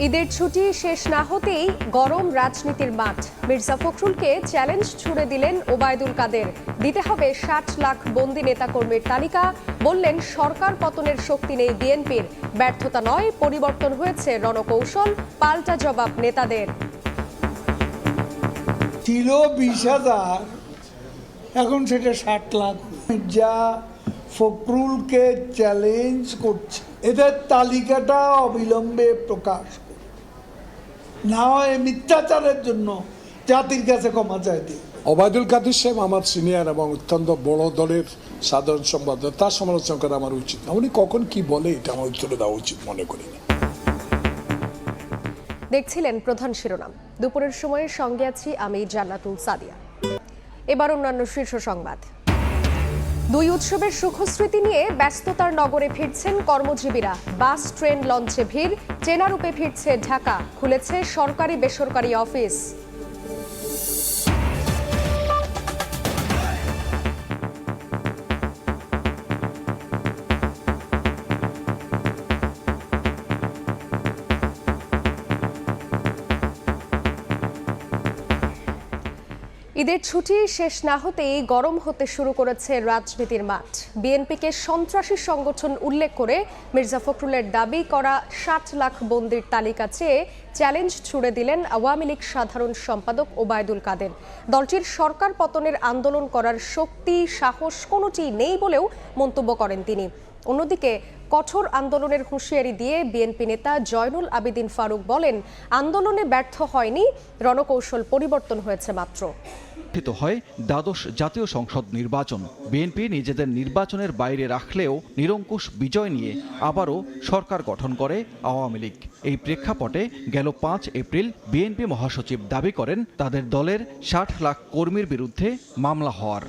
ঈদের ছুটি শেষ না হতেই গরম রাজনীতির মাঠ। মির্জা ফখরুলকে চ্যালেঞ্জ ছুড়ে দিলেন ওবায়দুল কাদের। দিতে হবে ষাট লাখ বন্দি নেতাকর্মীর তালিকা, বললেন সরকার পতনের শক্তি নেই বিএনপির। ব্যর্থতা নয়, পরিবর্তন হয়েছে রণকৌশল, পাল্টা জবাব নেতাদের। ছিল বিশ হাজার, এখন সেটা ষাট লাখ। যা ফখরুলকে চ্যালেঞ্জ করছে। এদের তালিকাটা অবিলম্বে প্রকাশ না হয় মিথ্যাচারের জন্য জাতির কাছে ক্ষমা চাইতে হবে। ওবায়দুল কাদের সাহেব আমার সিনিয়র এবং অত্যন্ত বড় দলের সাধারণ সম্পাদক তার সমালোচনা করা আমার উচিত না। উনি কখন কি বলে এটা আমার উত্তরে দেওয়া উচিত মনে করি না। দেখছিলেন প্রধান শিরোনাম। দুপুরের সময়ে সঙ্গে আছি আমি জান্নাতুল সাদিয়া। এবার অন্যান্য শীর্ষ সংবাদ। দুই উৎসবের সুখস্মৃতি নিয়ে ব্যস্ততার নগরে ফিরছেন কর্মজীবীরা। বাস, ট্রেন, লঞ্চে ভিড় চেনারূপে ফিরছে ঢাকা। খুলেছে সরকারি বেসরকারি অফিস। ঈদের ছুটি শেষ না হতেই গরম হতে শুরু করেছে রাজনীতির মাঠ। বিএনপিকে সন্ত্রাসী সংগঠন উল্লেখ করে মির্জা ফখরুলের দাবি করা ষাট লাখ বন্দির তালিকা চেয়ে চ্যালেঞ্জ ছুড়ে দিলেন আওয়ামী লীগ সাধারণ সম্পাদক ওবায়দুল কাদের। দলটির সরকার পতনের আন্দোলন করার শক্তি, সাহস কোনোটি নেই বলেও মন্তব্য করেন তিনি। অন্যদিকে কঠোর আন্দোলনের হুঁশিয়ারি দিয়ে বিএনপি নেতা জয়নুল আবেদিন ফারুক বলেন, আন্দোলনে ব্যর্থ হয়নি, রণকৌশল পরিবর্তন হয়েছে মাত্র। অনুষ্ঠিত হয় দ্বাদশ জাতীয় সংসদ নির্বাচন। বিএনপি নিজেদের নির্বাচনের বাইরে রাখলেও নিরঙ্কুশ বিজয় নিয়ে আবারও সরকার গঠন করে আওয়ামী লীগ। এই প্রেক্ষাপটে গেল পাঁচ এপ্রিল বিএনপি মহাসচিব দাবি করেন, তাদের দলের ষাট লাখ কর্মীর বিরুদ্ধে মামলা হওয়ার।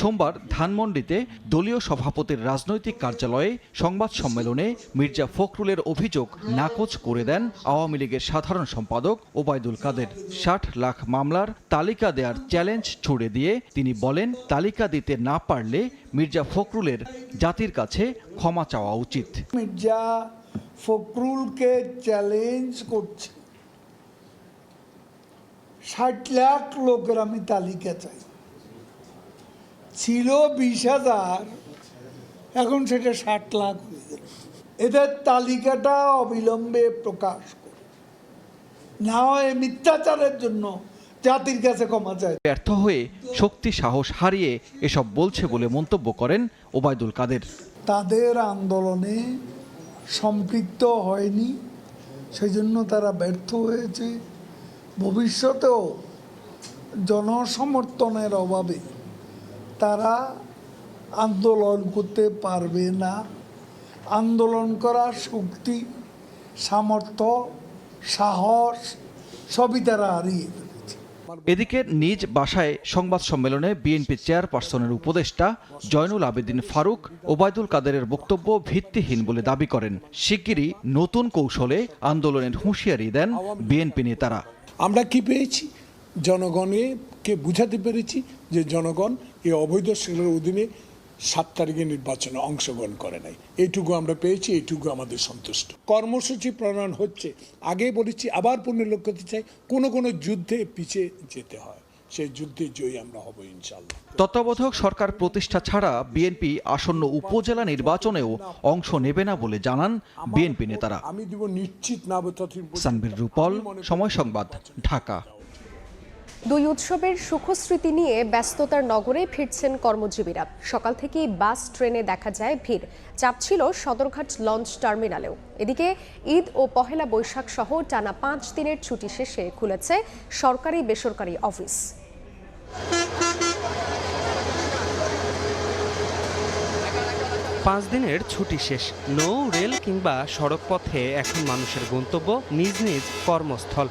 সোমবার ধানমন্ডিতে দলীয় সভাপতির রাজনৈতিক কার্যালয়ে সংবাদ সম্মেলনে মির্জা ফখরুলের অভিযোগ নাকচ করে দেন আওয়ামী লীগের সাধারণ সম্পাদক ওবায়দুল কাদের। ষাট লাখ মামলার তালিকা দেওয়ার চ্যালেঞ্জ ছুড়ে দিয়ে তিনি বলেন, তালিকা দিতে না পারলে মির্জা ফখরুলের জাতির কাছে ক্ষমা চাওয়া উচিত। মির্জা ফখরুলকে চ্যালেঞ্জ করছে। ষাট লাখ লোকের আমি তালিকা চাই। ছিল বিশ হাজার এখন সেটা ষাট লাখ হয়ে গেল। এদের তালিকাটা অবিলম্বে প্রকাশ। না হয় মিথ্যাচারের জন্য জাতির কাছে ক্ষমা চাই। ব্যর্থ হয়ে শক্তি সাহস হারিয়ে এসব বলছে বলে মন্তব্য করেন ওবায়দুল কাদের। তাদের আন্দোলনে সম্পৃক্ত হয়নি সেই জন্য তারা ব্যর্থ হয়েছে। ভবিষ্যতেও জনসমর্থনের অভাবে তারা আন্দোলন করতে পারবে না। আন্দোলন করার শক্তি সামর্থ্য সাহস সবই তারা হারিয়ে এদিকে নিজ বাসায় সংবাদ সম্মেলনে বিএনপি চেয়ারপারসনের উপদেষ্টা জয়নুল আবেদিন ফারুক ওবায়দুল কাদেরের বক্তব্য ভিত্তিহীন বলে দাবি করেন। শিগগিরই নতুন কৌশলে আন্দোলনের হুঁশিয়ারি দেন বিএনপি নেতারা। আমরা কি পেয়েছি? জনগণকে বুঝাতে পেরেছি যে জনগণ এই অবৈধ সেলের অধীনে সাত তারিখে নির্বাচনে অংশগ্রহণ করে নাই। এইটুকু আমরা পেয়েছি এইটুকু আমাদের সন্তুষ্ট। কর্মসূচি প্রণয়ন হচ্ছে। আগে বলেছি আবার পুনর্লক্ষ করতে চাই কোনো কোনো যুদ্ধে পিছিয়ে যেতে হয়। সেই যুদ্ধে জয়ী আমরা হব ইনশাল্লাহ তত্ত্বাবধায়ক সরকার প্রতিষ্ঠা ছাড়া বিএনপি আসন্ন উপজেলা নির্বাচনেও অংশ নেবে না বলে জানান বিএনপি নেতারা। আমি দিব নিশ্চিত না সানবির রূপল সময় সংবাদ ঢাকা। দুই উৎসবের সুখস্মৃতি নিয়ে ব্যস্ততার নগরে ফিরছেন কর্মজীবীরা। সকাল থেকেই বাস, ট্রেনে দেখা যায় ভিড়। চাপ ছিল সদরঘাট লঞ্চ টার্মিনালেও। এদিকে ঈদ ও পহেলা বৈশাখ সহ টানা পাঁচ দিনের ছুটি শেষে খুলেছে সরকারি বেসরকারি অফিস। পাঁচ দিনের ছুটি শেষ। নৌ, রেল কিংবা সড়কপথে এখন মানুষের গন্তব্য নিজ নিজ কর্মস্থল।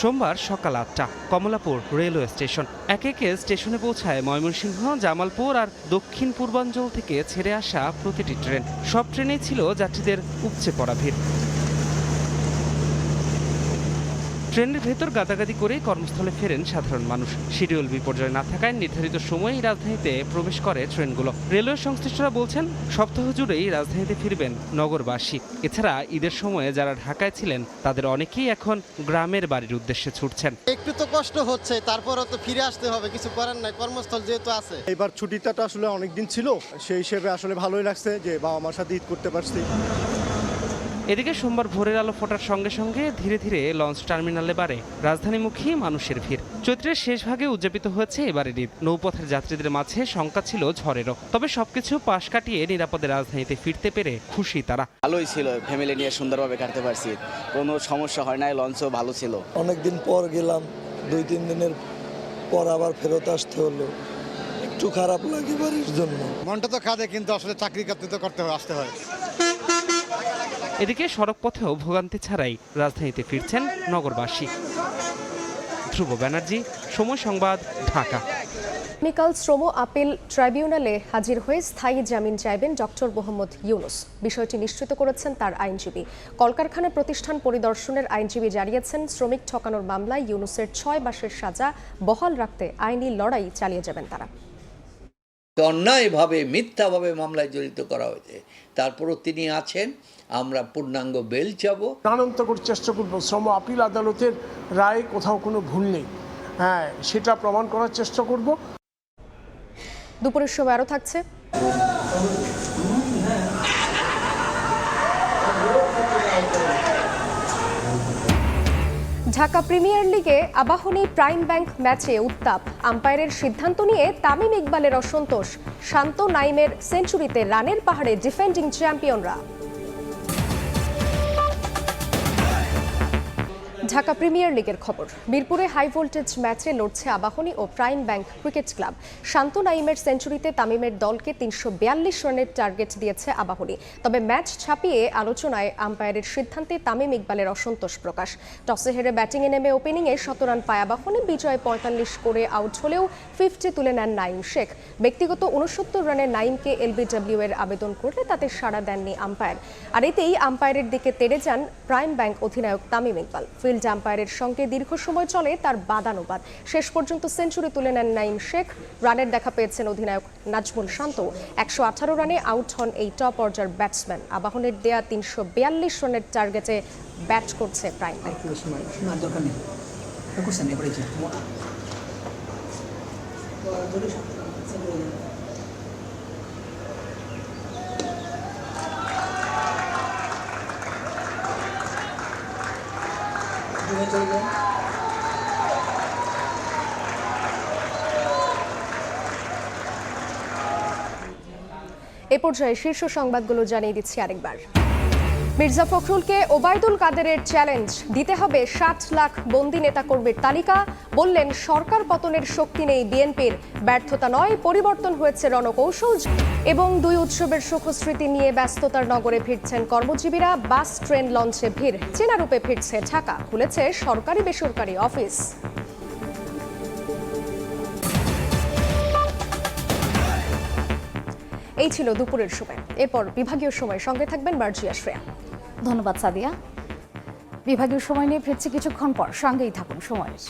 সোমবার সকাল আটটা, কমলাপুর রেলওয়ে স্টেশন। একে একে স্টেশনে পৌঁছায় ময়মনসিংহ, জামালপুর আর দক্ষিণ পূর্বাঞ্চল থেকে ছেড়ে আসা প্রতিটি ট্রেন। সব ট্রেনেই ছিল যাত্রীদের উপচে পড়া ভিড়। ট্রেনের ভেতর গাদাগাদি করেই কর্মস্থলে ফেরেন সাধারণ মানুষ। শিডিউল বিপর্যয় না থাকায় নির্ধারিত সময়েই রাজধানীতে প্রবেশ করে ট্রেনগুলো। রেলওয়ে সংশ্লিষ্টরা বলছেন সপ্তাহ জুড়েই রাজধানীতে ফিরবেন নগরবাসী। এছাড়া ঈদের সময়ে যারা ঢাকায় ছিলেন তাদের অনেকেই এখন গ্রামের বাড়ির উদ্দেশ্যে ছুটছেন। একটু তো কষ্ট হচ্ছে তারপরও তো ফিরে আসতে হবে কিছু করার নাই কর্মস্থল যেহেতু আছে। এবার ছুটিটা তো আসলে অনেক দিন ছিল সেই হিসেবে আসলে ভালোই লাগছে যে বাবা মার সাথে ঈদ করতে পারছি। এদিকে সোমবার ভোরের আলো ফোটার সঙ্গে সঙ্গে ধীরে ধীরে লঞ্চ টার্মিনালে বাড়ে রাজধানীমুখী মানুষের ভিড়। চৈত্রের শেষ ভাগে উদযাপিত হয়েছে এবারের ঈদ। নৌপথের যাত্রীদের মাঝে শঙ্কা ছিল ঝড়েরও। তবে সবকিছু পাশ কাটিয়ে নিরাপদে রাজধানীতে ফিরতে পেরে খুশি তারা। ভালোই ছিল ফ্যামিলি নিয়ে সুন্দরভাবে কাটতে পারছি। কোনো সমস্যা হয় নাই লঞ্চও ভালো ছিল। অনেকদিন পর গেলাম দুই তিন দিনের পর আবার ফেরত আসতে হলো। একটু খারাপ লাগে বাড়ির জন্য। মনটা তো কাঁদে কিন্তু আসলে চাকরি করতে তো করতে হয় আসতে হয়। এদিকে সড়ক পথেও ভোগান্তি ছাড়াই রাজধানীতে ফিরছেন নগরবাসী। ধ্রুব ব্যানার্জি, সময় সংবাদ, ঢাকা। আগামীকাল শ্রম আপিল ট্রাইব্যুনালে হাজির হয়ে স্থায়ী জামিন চাইবেন ডক্টর মোহাম্মদ ইউনুস। বিষয়টি নিশ্চিত করেছেন তার আইনজীবী। কলকারখানা প্রতিষ্ঠান পরিদর্শনের আইনজীবী জানিয়েছেন, শ্রমিক ঠকানোর মামলায় ইউনুসের ছয় মাসের সাজা বহাল রাখতে আইনি লড়াই চালিয়ে যাবেন তারা। অন্যায়ভাবে মিথ্যাভাবে মামলায় জড়িত করা হয়েছে। তারপরও তিনি আছেন আমরা পূর্ণাঙ্গ বেল চাবো। প্রাণান্তকর চেষ্টা করব। শ্রম আপিল আদালতের রায়ে কোথাও কোনো ভুল নেই। হ্যাঁ সেটা প্রমাণ করার চেষ্টা করব। দুপুরের সময় আরও থাকছে। ঢাকা প্রিমিয়ার লিগে আবাহনী প্রাইম ব্যাংক ম্যাচে উত্তাপ। আম্পায়ারের সিদ্ধান্ত নিয়ে তামিম ইকবালের অসন্তোষ। শান্ত নাইমের সেঞ্চুরিতে রানের পাহাড়ে ডিফেন্ডিং চ্যাম্পিয়নরা। ঢাকা প্রিমিয়ার লিগের খবর। মিরপুরে হাই ভোল্টেজ ম্যাচে লড়ছে আবাহনী ও prime bank cricket club. Shanto নাইমের সেঞ্চুরিতে তামিমের দলকে তিনশো বিয়াল্লিশ রানের টার্গেট দিয়েছে আবাহনী। তবে ম্যাচ ছাপিয়ে আলোচনায় আম্পায়ারের সিদ্ধান্তে তামিম ইকবালের অসন্তোষ প্রকাশ। টসে হেরে ব্যাটিংয়ে নেমে ওপেনিংয়ে শতরান পায় আবাহনী। বিজয় পঁয়তাল্লিশ করে আউট হলেও ফিফটি তুলে নেন নাইম শেখ। ব্যক্তিগত উনসত্তর রানে নাইমকে এলবিডব্লিউ এর আবেদন করলে তাতে সাড়া দেননি আম্পায়ার। আর এতেই আম্পায়ারের দিকে তেড়ে যান প্রাইম ব্যাংক অধিনায়ক তামিম ইকবাল। ফিল্ড আম্পায়ারের সঙ্গে দীর্ঘ সময় চলে তার বাদানুবাদ। শেষ পর্যন্ত সেঞ্চুরি তুলে নেন নাইম শেখ। রানের দেখা পেয়েছেন অধিনায়ক নাজমুল শান্ত। একশো আঠারো রানে আউট হন এই টপ পর্যায়ের ব্যাটসম্যান। আবাহনের দেয়া তিনশো বিয়াল্লিশ রানের টার্গেটে ব্যাট করছে ব্যাংক এ পর্যায়ে শীর্ষ সংবাদগুলো জানিয়ে দিচ্ছি আরেকবার। মির্জা ফখরুলকে ওবায়দুল কাদেরের চ্যালেঞ্জ দিতে হবে সাত লাখ বন্দি নেতাকর্মীর তালিকা, বললেন সরকার পতনের শক্তি নেই বিএনপির, ব্যর্থতা নয়, পরিবর্তন হয়েছে রণকৌশল, এবং দুই উৎসবের সুখস্মৃতি নিয়ে ব্যস্ততার নগরে ফিরছেন কর্মজীবীরা, বাস, ট্রেন লঞ্চে ভিড়, চেনারূপে ফিরছে ঢাকা, খুলেছে সরকারি বেসরকারি অফিস। এই ছিল দুপুরের সময়। এরপর বিভাগীয় সময়, সঙ্গে থাকবেন মার্জিয়া শ্রেয়া। ধন্যবাদ সাদিয়া। বিভাগীয় সময় নিয়ে ফিরছি কিছুক্ষণ পর। সঙ্গেই থাকুন সময়ের